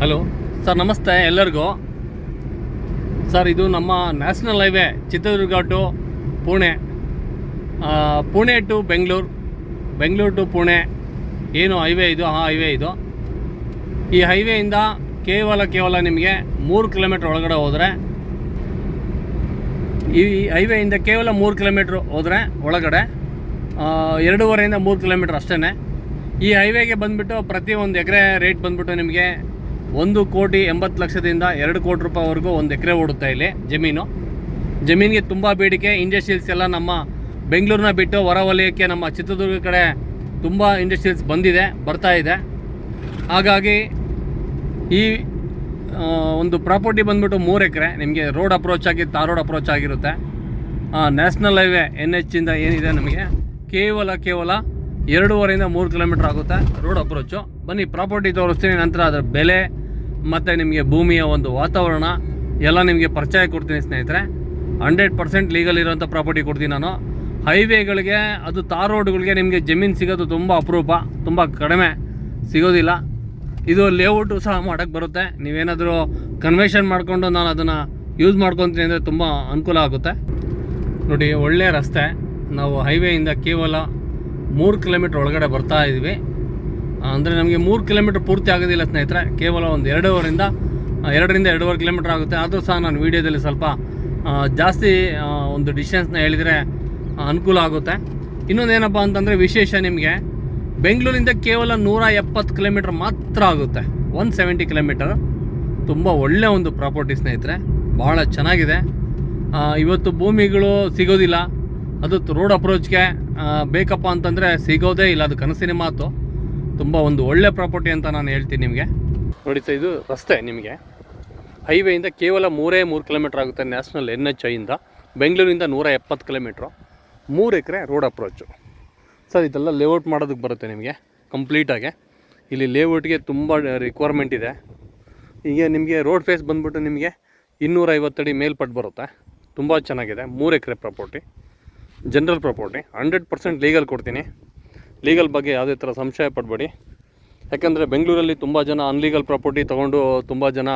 Hello. Sir, ನಮಸ್ತೆ ಎಲ್ಲರಿಗೂ. Sir, ಇದು ನಮ್ಮ national highway, Chitradurga to Pune. Pune to Bengaluru Bengaluru to Pune. ಏನು ಹೈವೇ ಇದು? ಆ ಹೈವೇ ಇದು. ಈ ಹೈವೇಯಿಂದ ಕೇವಲ ಕೇವಲ ನಿಮಗೆ ಮೂರು ಕಿಲೋಮೀಟ್ರ್ ಒಳಗಡೆ ಹೋದರೆ, ಈ ಹೈವೇಯಿಂದ ಕೇವಲ ಮೂರು ಕಿಲೋಮೀಟ್ರ್ ಹೋದರೆ ಒಳಗಡೆ ಎರಡೂವರೆಯಿಂದ ಮೂರು ಕಿಲೋಮೀಟ್ರ್ ಅಷ್ಟೇ ಈ ಹೈವೇಗೆ ಬಂದುಬಿಟ್ಟು ಪ್ರತಿ ಒಂದು ಎಕರೆ ರೇಟ್ ಬಂದುಬಿಟ್ಟು ನಿಮಗೆ ಒಂದು ಕೋಟಿ ಎಂಬತ್ತು ಲಕ್ಷದಿಂದ ಎರಡು ಕೋಟಿ ರೂಪಾಯಿವರೆಗೂ ಒಂದು ಎಕರೆ ಓಡುತ್ತೆ ಇಲ್ಲಿ ಜಮೀನು. ಜಮೀನಿಗೆ ತುಂಬ ಬೇಡಿಕೆ ಇಂಡಸ್ಟ್ರೀಸ್ ಎಲ್ಲ ನಮ್ಮ ಬೆಂಗಳೂರನ್ನ ಬಿಟ್ಟು ಹೊರವಲಯಕ್ಕೆ ನಮ್ಮ ಚಿತ್ರದುರ್ಗ ಕಡೆ ತುಂಬ ಇಂಡಸ್ಟ್ರೀಸ್ ಬಂದಿದೆ, ಬರ್ತಾ ಇದೆ. ಹಾಗಾಗಿ ಈ ಒಂದು ಪ್ರಾಪರ್ಟಿ ಬಂದ್ಬಿಟ್ಟು ಮೂರು ಎಕರೆ, ನಿಮಗೆ ರೋಡ್ ಅಪ್ರೋಚ್ ಆಗಿ ತಾರ್ ರೋಡ್ ಅಪ್ರೋಚ್ ಆಗಿರುತ್ತೆ. ನ್ಯಾಷನಲ್ ಹೈವೇ ಎನ್ ಎಚ್ಚಿಂದ ಏನಿದೆ ನಮಗೆ? ಕೇವಲ ಕೇವಲ ಎರಡೂವರೆಯಿಂದ ಮೂರು ಕಿಲೋಮೀಟ್ರ್ ಆಗುತ್ತೆ ರೋಡ್ ಅಪ್ರೋಚು ಬನ್ನಿ ಪ್ರಾಪರ್ಟಿ ತೋರಿಸ್ತೀನಿ, ನಂತರ ಅದರ ಬೆಲೆ ಮತ್ತು ನಿಮಗೆ ಭೂಮಿಯ ಒಂದು ವಾತಾವರಣ, ಎಲ್ಲ ನಿಮಗೆ ಪರಿಚಯ ಕೊಡ್ತೀನಿ ಸ್ನೇಹಿತರೆ. ಹಂಡ್ರೆಡ್ ಪರ್ಸೆಂಟ್ ಲೀಗಲ್ ಇರೋಂಥ ಪ್ರಾಪರ್ಟಿ ಕೊಡ್ತೀನಿ ನಾನು. ಹೈವೇಗಳಿಗೆ ಅದು ತಾರ್ ರೋಡ್ಗಳಿಗೆ ನಿಮಗೆ ಜಮೀನು ಸಿಗೋದು ತುಂಬ ಅಪರೂಪ, ತುಂಬ ಕಡಿಮೆ ಸಿಗೋದಿಲ್ಲ. ಇದು ಲೇಔಟು ಸಹ ಮಾಡೋಕ್ಕೆ ಬರುತ್ತೆ. ನೀವೇನಾದರೂ ಕನ್ವೆಷನ್ ಮಾಡಿಕೊಂಡು ನಾನು ಅದನ್ನು ಯೂಸ್ ಮಾಡ್ಕೊತೀನಿ ಅಂದರೆ ತುಂಬ ಅನುಕೂಲ ಆಗುತ್ತೆ. ನೋಡಿ ಒಳ್ಳೆಯ ರಸ್ತೆ. ನಾವು ಹೈವೇಯಿಂದ ಕೇವಲ ಮೂರು ಕಿಲೋಮೀಟ್ರ್ ಒಳಗಡೆ ಬರ್ತಾ ಇದ್ವಿ. ಅಂದರೆ ನಮಗೆ ಮೂರು ಕಿಲೋಮೀಟ್ರ್ ಪೂರ್ತಿ ಆಗೋದಿಲ್ಲ ಸ್ನೇಹಿತರೆ. ಕೇವಲ ಒಂದು ಎರಡೂವರಿಂದ ಎರಡರಿಂದ ಎರಡೂವರೆ ಕಿಲೋಮೀಟ್ರ್ ಆಗುತ್ತೆ. ಆದರೂ ಸಹ ನಾನು ವೀಡಿಯೋದಲ್ಲಿ ಸ್ವಲ್ಪ ಜಾಸ್ತಿ ಒಂದು ಡಿಸ್ಟೆನ್ಸ್ನ ಹೇಳಿದರೆ ಅನುಕೂಲ ಆಗುತ್ತೆ. ಇನ್ನೊಂದು ಏನಪ್ಪ ಅಂತಂದರೆ ವಿಶೇಷ ನಿಮಗೆ, ಬೆಂಗಳೂರಿಂದ ಕೇವಲ ನೂರ ಎಪ್ಪತ್ತು ಕಿಲೋಮೀಟ್ರ್ ಮಾತ್ರ ಆಗುತ್ತೆ. One seventy kilometre. ತುಂಬ ಒಳ್ಳೆ ಒಂದು ಪ್ರಾಪರ್ಟಿ ಸ್ನೇಹಿತರೆ. ಭಾಳ ಚೆನ್ನಾಗಿದೆ. ಇವತ್ತು ಭೂಮಿಗಳು ಸಿಗೋದಿಲ್ಲ. ಅದು ರೋಡ್ ಅಪ್ರೋಚ್ಗೆ ಬೇಕಪ್ಪ ಅಂತಂದರೆ ಸಿಗೋದೇ ಇಲ್ಲ. ಅದು ಕನಸಿನ ಮಾತು. ತುಂಬ ಒಂದು ಒಳ್ಳೆ ಪ್ರಾಪರ್ಟಿ ಅಂತ ನಾನು ಹೇಳ್ತೀನಿ ನಿಮಗೆ. ನೋಡಿ ಸರ್, ಇದು ರಸ್ತೆ ನಿಮಗೆ. ಹೈವೇಯಿಂದ ಕೇವಲ ಮೂರೇ ಮೂರು ಕಿಲೋಮೀಟ್ರ್ ಆಗುತ್ತೆ ನ್ಯಾಷನಲ್ ಎನ್ ಎಚ್ ಐಯಿಂದ ಬೆಂಗಳೂರಿಂದ ನೂರ ಎಪ್ಪತ್ತು ಕಿಲೋಮೀಟ್ರು. ಮೂರು ಎಕರೆ ರೋಡ್ ಅಪ್ರೋಚು ಸರ್, ಇದೆಲ್ಲ ಲೇಔಟ್ ಮಾಡೋದಕ್ಕೆ ಬರುತ್ತೆ ನಿಮಗೆ ಕಂಪ್ಲೀಟಾಗಿ ಇಲ್ಲಿ ಲೇಔಟ್ಗೆ ತುಂಬ ರಿಕ್ವೈರ್ಮೆಂಟ್ ಇದೆ. ಈಗ ನಿಮಗೆ ರೋಡ್ ಫೇಸ್ ಬಂದ್ಬಿಟ್ಟು ನಿಮಗೆ ಇನ್ನೂರೈವತ್ತಡಿ ಮೇಲ್ಪಟ್ಟು ಬರುತ್ತೆ. ತುಂಬ ಚೆನ್ನಾಗಿದೆ, ಮೂರು acre property general property hundred percent legal ಕೊಡ್ತೀನಿ. ಲೀಗಲ್ ಬಗ್ಗೆ ಯಾವುದೇ ಥರ ಸಂಶಯ ಪಡಬೇಡಿ. ಯಾಕೆಂದರೆ ಬೆಂಗಳೂರಲ್ಲಿ ತುಂಬ ಜನ ಅನ್ಲೀಗಲ್ ಪ್ರಾಪರ್ಟಿ ತೊಗೊಂಡು ತುಂಬ ಜನ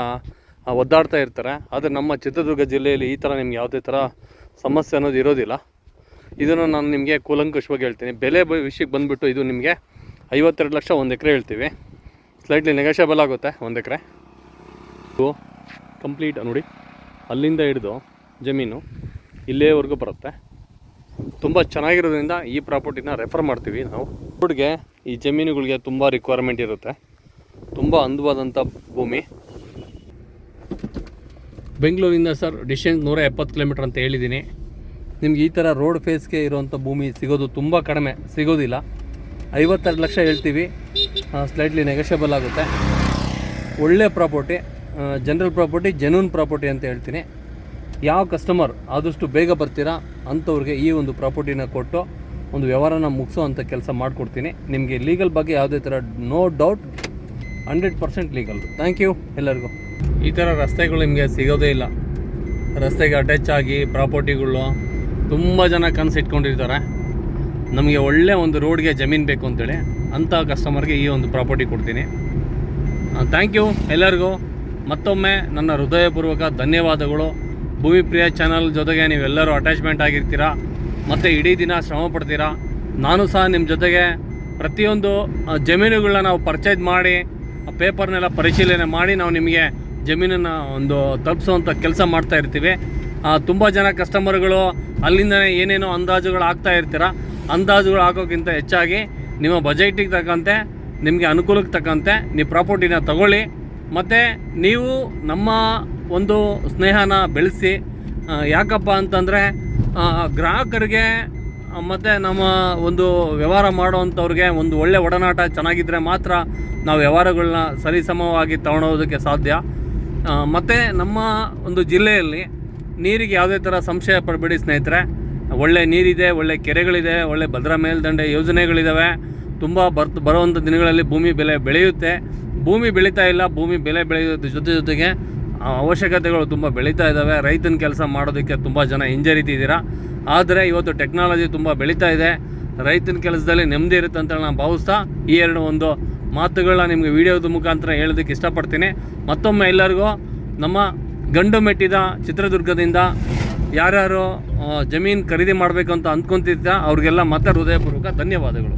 ಒದ್ದಾಡ್ತಾ ಇರ್ತಾರೆ. ಆದರೆ ನಮ್ಮ ಚಿತ್ರದುರ್ಗ ಜಿಲ್ಲೆಯಲ್ಲಿ ಈ ಥರ ನಿಮ್ಗೆ ಯಾವುದೇ ಥರ ಸಮಸ್ಯೆ ಅನ್ನೋದು ಇರೋದಿಲ್ಲ. ಇದನ್ನು ನಾನು ನಿಮಗೆ ಕೂಲಂಕುಷವಾಗಿ ಹೇಳ್ತೀನಿ. ಬೆಲೆ ವಿಷಯಕ್ಕೆ ಬಂದುಬಿಟ್ಟು ಇದು ನಿಮಗೆ ಐವತ್ತೆರಡು ಲಕ್ಷ ಒಂದು ಎಕರೆ ಹೇಳ್ತೀವಿ. ಸ್ಲೈಟ್ಲಿ ನೆಗೋಷಿಯಬಲ್ ಆಗುತ್ತೆ ಒಂದು ಎಕರೆ. ಕಂಪ್ಲೀಟ್ ನೋಡಿ. ಅಲ್ಲಿಂದ ಹಿಡಿದು ಜಮೀನು ಇಲ್ಲೇವರೆಗೂ ಬರುತ್ತೆ. ತುಂಬ ಚೆನ್ನಾಗಿರೋದ್ರಿಂದ ಈ ಪ್ರಾಪರ್ಟಿನ ರೆಫರ್ ಮಾಡ್ತೀವಿ ನಾವು. ರೋಡ್ಗೆ ಈ ಜಮೀನುಗಳಿಗೆ ತುಂಬ ರಿಕ್ವೈರ್ಮೆಂಟ್ ಇರುತ್ತೆ. ತುಂಬ ಅಂದವಾದಂಥ ಭೂಮಿ. ಬೆಂಗಳೂರಿಂದ ಸರ್ ಡಿಸ್ಟೆನ್ಸ್ ನೂರ ಎಪ್ಪತ್ತು ಕಿಲೋಮೀಟ್ರ್ ಅಂತ ಹೇಳಿದ್ದೀನಿ. ನಿಮ್ಗೆ ಈ ಥರ ರೋಡ್ ಫೇಸ್ಗೆ ಇರುವಂಥ ಭೂಮಿ ಸಿಗೋದು ತುಂಬ ಕಡಿಮೆ, ಸಿಗೋದಿಲ್ಲ. ಐವತ್ತೆರಡು ಲಕ್ಷ ಹೇಳ್ತೀವಿ. ಸ್ಲೈಟ್ಲಿ ನೆಗೋಷಿಯಬಲ್ ಆಗುತ್ತೆ. ಒಳ್ಳೆ property general property genuine property ಅಂತ ಹೇಳ್ತೀನಿ. ಯಾವ ಕಸ್ಟಮರ್ ಆದಷ್ಟು ಬೇಗ ಬರ್ತೀರಾ ಅಂಥವ್ರಿಗೆ ಈ ಒಂದು ಪ್ರಾಪರ್ಟಿನ ಕೊಟ್ಟು ಒಂದು ವ್ಯವಹಾರನ ಮುಗಿಸೋ ಅಂಥ ಕೆಲಸ ಮಾಡಿಕೊಡ್ತೀನಿ. ನಿಮಗೆ ಲೀಗಲ್ ಬಗ್ಗೆ ಯಾವುದೇ ಥರ no doubt hundred percent legal thank you ಎಲ್ಲರಿಗೂ. ಈ ಥರ ರಸ್ತೆಗಳು ನಿಮಗೆ ಸಿಗೋದೇ ಇಲ್ಲ. ರಸ್ತೆಗೆ ಅಟ್ಯಾಚ್ ಆಗಿ ಪ್ರಾಪರ್ಟಿಗಳು ತುಂಬ ಜನ ಕನಸು ಇಟ್ಕೊಂಡಿರ್ತಾರೆ. ನಮಗೆ ಒಳ್ಳೆ ಒಂದು ರೋಡ್ಗೆ ಜಮೀನು ಬೇಕು ಅಂತೇಳಿ ಅಂಥ ಕಸ್ಟಮರ್ಗೆ ಈ ಒಂದು ಪ್ರಾಪರ್ಟಿ ಕೊಡ್ತೀನಿ. ಥ್ಯಾಂಕ್ ಯು ಎಲ್ಲರಿಗೂ. ಮತ್ತೊಮ್ಮೆ ನನ್ನ ಹೃದಯಪೂರ್ವಕ ಧನ್ಯವಾದಗಳು. ಭೂಮಿ ಪ್ರಿಯ ಚಾನಲ್ ಜೊತೆಗೆ ನೀವೆಲ್ಲರೂ ಅಟ್ಯಾಚ್ಮೆಂಟ್ ಆಗಿರ್ತೀರಾ? ಮತ್ತು ಇಡೀ ದಿನ ಶ್ರಮ ಪಡ್ತೀರಾ? ನಾನು ಸಹ ನಿಮ್ಮ ಜೊತೆಗೆ ಪ್ರತಿಯೊಂದು ಜಮೀನುಗಳನ್ನ ನಾವು ಪರ್ಚೇಸ್ ಮಾಡಿ ಪೇಪರ್ನೆಲ್ಲ ಪರಿಶೀಲನೆ ಮಾಡಿ ನಾವು ನಿಮಗೆ ಜಮೀನನ್ನು ಒಂದು ತಲುಪಿಸುವಂಥ ಕೆಲಸ ಮಾಡ್ತಾ ಇರ್ತೀವಿ. ತುಂಬ ಜನ ಕಸ್ಟಮರ್ಗಳು ಅಲ್ಲಿಂದನೇ ಏನೇನೋ ಅಂದಾಜುಗಳು ಆಗ್ತಾ ಇರ್ತೀರ? ಅಂದಾಜುಗಳು ಹಾಕೋಕ್ಕಿಂತ ಹೆಚ್ಚಾಗಿ ನಿಮ್ಮ ಬಜೆಟಿಗೆ ತಕ್ಕಂತೆ, ನಿಮಗೆ ಅನುಕೂಲಕ್ಕೆ ತಕ್ಕಂತೆ, ನೀವು ಪ್ರಾಪರ್ಟಿನ ತಗೊಳ್ಳಿ. ಮತ್ತು ನೀವು ನಮ್ಮ ಒಂದು ಸ್ನೇಹನ ಬೆಳೆಸಿ ಯಾಕಪ್ಪ ಅಂತಂದರೆ ಗ್ರಾಹಕರಿಗೆ ಮತ್ತು ನಮ್ಮ ಒಂದು ವ್ಯವಹಾರ ಮಾಡೋವಂಥವ್ರಿಗೆ ಒಂದು ಒಳ್ಳೆ ಒಡನಾಟ ಚೆನ್ನಾಗಿದ್ದರೆ ಮಾತ್ರ ನಾವು ವ್ಯವಹಾರಗಳನ್ನ ಸರಿಸಮವಾಗಿ ತಗೊಳೋದಕ್ಕೆ ಸಾಧ್ಯ. ಮತ್ತು ನಮ್ಮ ಒಂದು ಜಿಲ್ಲೆಯಲ್ಲಿ ನೀರಿಗೆ ಯಾವುದೇ ಥರ ಸಂಶಯ ಪಡಬೇಡಿ ಸ್ನೇಹಿತರೆ. ಒಳ್ಳೆ ನೀರಿದೆ, ಒಳ್ಳೆ ಕೆರೆಗಳಿದೆ, ಒಳ್ಳೆ ಭದ್ರಾ ಮೇಲ್ದಂಡೆ ಯೋಜನೆಗಳಿದ್ದಾವೆ ತುಂಬ ಬರ್ತ, ಬರುವಂಥ ದಿನಗಳಲ್ಲಿ ಭೂಮಿ ಬೆಲೆ ಬೆಳೆಯುತ್ತೆ. ಭೂಮಿ ಬೆಳೀತಾ ಇಲ್ಲ, ಭೂಮಿ ಬೆಲೆ ಬೆಳೆಯೋದ್ರ ಜೊತೆ ಜೊತೆಗೆ. ಅವಶ್ಯಕತೆಗಳು ತುಂಬ ಬೆಳೀತಾ ಇದ್ದಾವೆ ರೈತನ ಕೆಲಸ ಮಾಡೋದಕ್ಕೆ ತುಂಬ ಜನ ಹಿಂಜರಿತಿದ್ದೀರಾ ಆದರೆ ಇವತ್ತು ಟೆಕ್ನಾಲಜಿ ತುಂಬ ಬೆಳೀತಾ ಇದೆ. ರೈತನ ಕೆಲಸದಲ್ಲಿ ನೆಮ್ಮದಿ ಇರುತ್ತೆ ಅಂತ ನಾನು ಭಾವಿಸ್ತಾ ಈ ಎರಡು ಒಂದು ಮಾತುಗಳನ್ನ ನಿಮಗೆ ವಿಡಿಯೋದ ಮುಖಾಂತರ ಹೇಳೋದಕ್ಕೆ ಇಷ್ಟಪಡ್ತೀನಿ. ಮತ್ತೊಮ್ಮೆ ಎಲ್ಲರಿಗೂ ನಮ್ಮ ಗಂಡು ಮೆಟ್ಟಿದ ಚಿತ್ರದುರ್ಗದಿಂದ ಯಾರ್ಯಾರು ಜಮೀನು ಖರೀದಿ ಮಾಡಬೇಕು ಅಂತ ಅಂದ್ಕೊತಿದ್ದ ಅವ್ರಿಗೆಲ್ಲ ಮತ್ತೆ ಹೃದಯಪೂರ್ವಕ ಧನ್ಯವಾದಗಳು.